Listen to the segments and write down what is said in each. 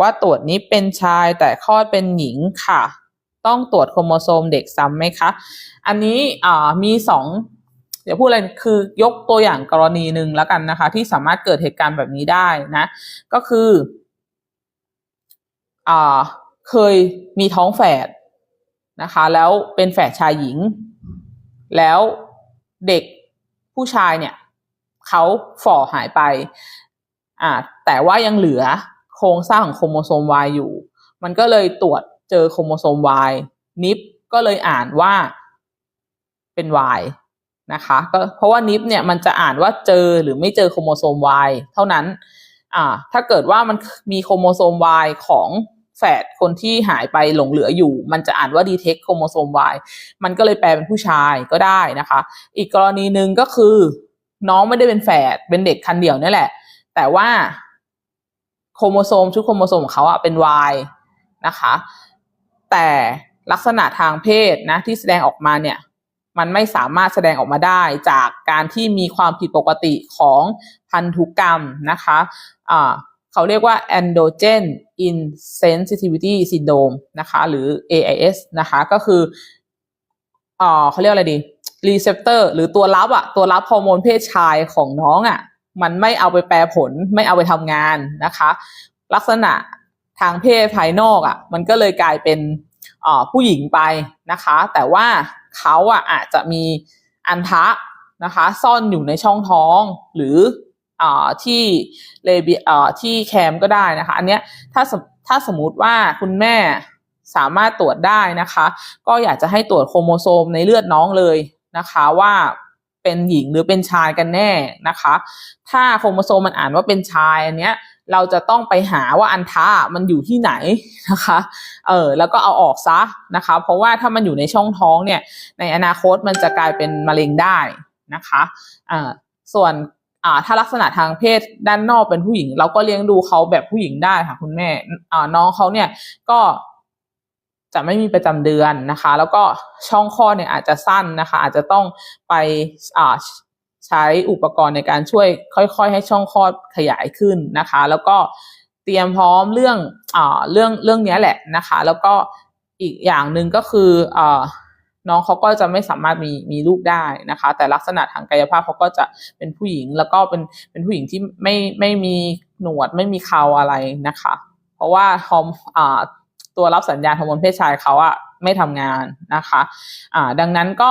ว่าตรวจนี้เป็นชายแต่คลอดเป็นหญิงค่ะ ต้องตรวจโครโมโซมเด็กซ้ำไหมคะ อันนี้อ่ามีสองเดี๋ยวพูดอะไรคือยกตัวอย่างกรณีหนึ่งแล้วกันนะคะ ที่สามารถเกิดเหตุการณ์แบบนี้ได้นะ ก็คืออ่าเคยมีท้องแฝดนะคะ แล้วเป็นแฝดชายหญิง แล้วเด็กผู้ชายเนี่ยเขาฝ่อหายไปอ่าแต่ว่ายังเหลือ ครงสร้างของโครโมโซม Y อยู่ มันก็เลยตรวจเจอโครโมโซม Y นิฟก็เลยอ่านว่าเป็น Y นะคะก็เพราะว่านิฟเนี่ยมันจะอ่านว่าเจอหรือไม่เจอโครโมโซม Y เท่านั้นอ่าถ้าเกิดว่ามันมีโครโมโซม Y ของแฝดคนที่หายไปหลงเหลืออยู่ มันจะอ่านว่า detect โครโมโซม Y มันก็เลยแปลเป็นผู้ชายก็ได้นะคะ อีกกรณีหนึ่งก็คือ น้องไม่ได้เป็นแฝดเป็นเด็กคันเดี่ยวนี่แหละ แต่ว่า โครโมโซมชุดโครโมโซมของเขาอะเป็น Y นะคะ แต่ลักษณะทางเพศนะที่แสดงออกมาเนี่ยมันไม่สามารถแสดงออกมาได้จากการที่มีความผิดปกติของพันธุกรรมนะคะอ่าเขาเรียกว่า androgen insensitivity syndrome นะคะหรือ AIS นะคะก็คืออเขาเรียกอะไรดี receptor หรือตัวรับอะตัวรับฮอร์โมนเพศชายของน้องอะ มันไม่เอาไปแปลผล ไม่เอาไปทำงานนะคะ ลักษณะทางเพศภายนอกอะมันก็เลยกลายเป็นผู้หญิงไปนะคะ แต่ว่าเขาอะอาจจะมีอันทะนะคะ ซ่อนอยู่ในช่องท้องหรืออที่เลเบียที่แคมก็ได้นะคะ อันเนี้ยถ้าถ้าสมมติว่าคุณแม่สามารถตรวจได้นะคะ ก็อยากจะให้ตรวจโครโมโซมในเลือดน้องเลยนะคะว่า เป็นหญิงหรือเป็นชายกันแน่นะคะ ถ้าโครโมโซมมันอ่านว่าเป็นชายอันเนี้ยเราจะต้องไปหาว่าอันทะมันอยู่ที่ไหนนะคะ เออแล้วก็เอาออกซะนะคะ เพราะว่าถ้ามันอยู่ในช่องท้องเนี่ย ในอนาคตมันจะกลายเป็นมะเร็งได้นะคะอ่าส่วนอ่าถ้าลักษณะทางเพศด้านนอกเป็นผู้หญิง เราก็เลี้ยงดูเขาแบบผู้หญิงได้ค่ะคุณแม่อ่าน้องเขาเนี่ยก็ จะไม่มีประจำเดือนนะคะ แล้วก็ช่องคลอดเนี่ยอาจจะสั้นนะคะ อาจจะต้องไปอ่าใช้อุปกรณ์ในการช่วยค่อย ๆ ให้ช่องคลอดขยายขึ้นนะคะ แล้วก็เตรียมพร้อมเรื่องอ่าเรื่องเรื่องนี้แหละนะคะ แล้วก็อีกอย่างหนึ่งก็คืออ่าน้องเขาก็จะไม่สามารถมีมีลูกได้นะคะ แต่ลักษณะทางกายภาพเขาก็จะเป็นผู้หญิง แล้วก็เป็นเป็นผู้หญิงที่ไม่ไม่มีหนวดไม่มีเคราอะไรนะคะ เพราะว่าฮอร์มอ่า ตัวรับสัญญาณฮอร์โมนเพศชายเขาอะไม่ทำงานนะคะอ่าดังนั้นก็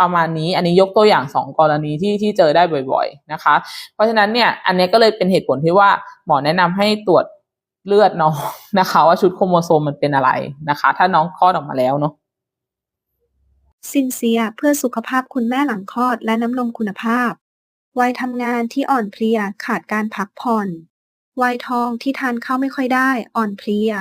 ประมาณนี้อันนี้ยกตัวอย่างสองกรณีที่ที่เจอได้บ่อย ๆนะคะ เพราะฉะนั้นเนี่ยอันนี้ก็เลยเป็นเหตุผลที่ว่าหมอแนะนำให้ตรวจเลือดน้องนะคะ ว่าชุดโครโมโซมมันเป็นอะไรนะคะ ถ้าน้องคลอดออกมาแล้วเนาะซินเซียเพื่อสุขภาพคุณแม่หลังคลอดและน้ำนมคุณภาพ วัยทำงานที่อ่อนเพลียขาดการพักผ่อน วัยทองที่ทานข้าวไม่ค่อยได้อ่อนเพลีย